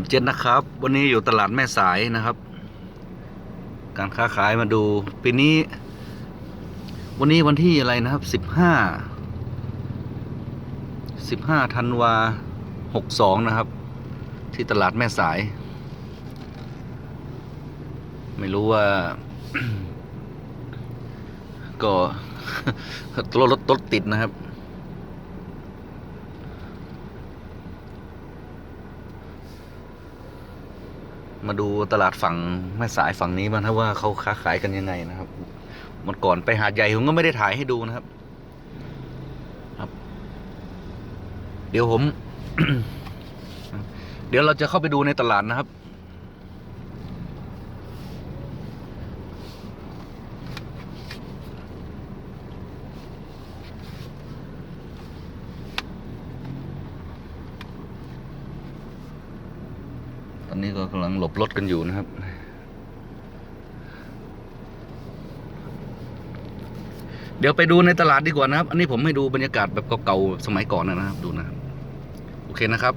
ผมเจนนะครับ วันนี้อยู่ตลาดแม่สายนะครับ การค้าขายมาดูปีนี้ วันนี้วันที่อะไรนะครับสิบห้าสิบห้าธันวาหกสองนะครับ ที่ตลาดแม่สาย ไม่รู้ว่า ก็รถรถรถติดนะครับ มาดูตลาดฝั่งแม่สายฝั่งนี้มันครับว่าเขาค้าขายกันยังไงนะครับมันก่อนไปหาดใหญ่ผมก็ไม่ได้ถ่ายให้ดูนะครับ ครับ เดี๋ยวผม เดี๋ยวเราจะเข้าไปดูในตลาดนะครับ ตอนนี้ก็กำลังหลบรถกันอยู่นะครับ เดี๋ยวไปดูในตลาดดีกว่านะครับ อันนี้ผมให้ดูบรรยากาศแบบเก่าๆสมัยก่อนนะครับ ดูนะครับ โอเคนะครับ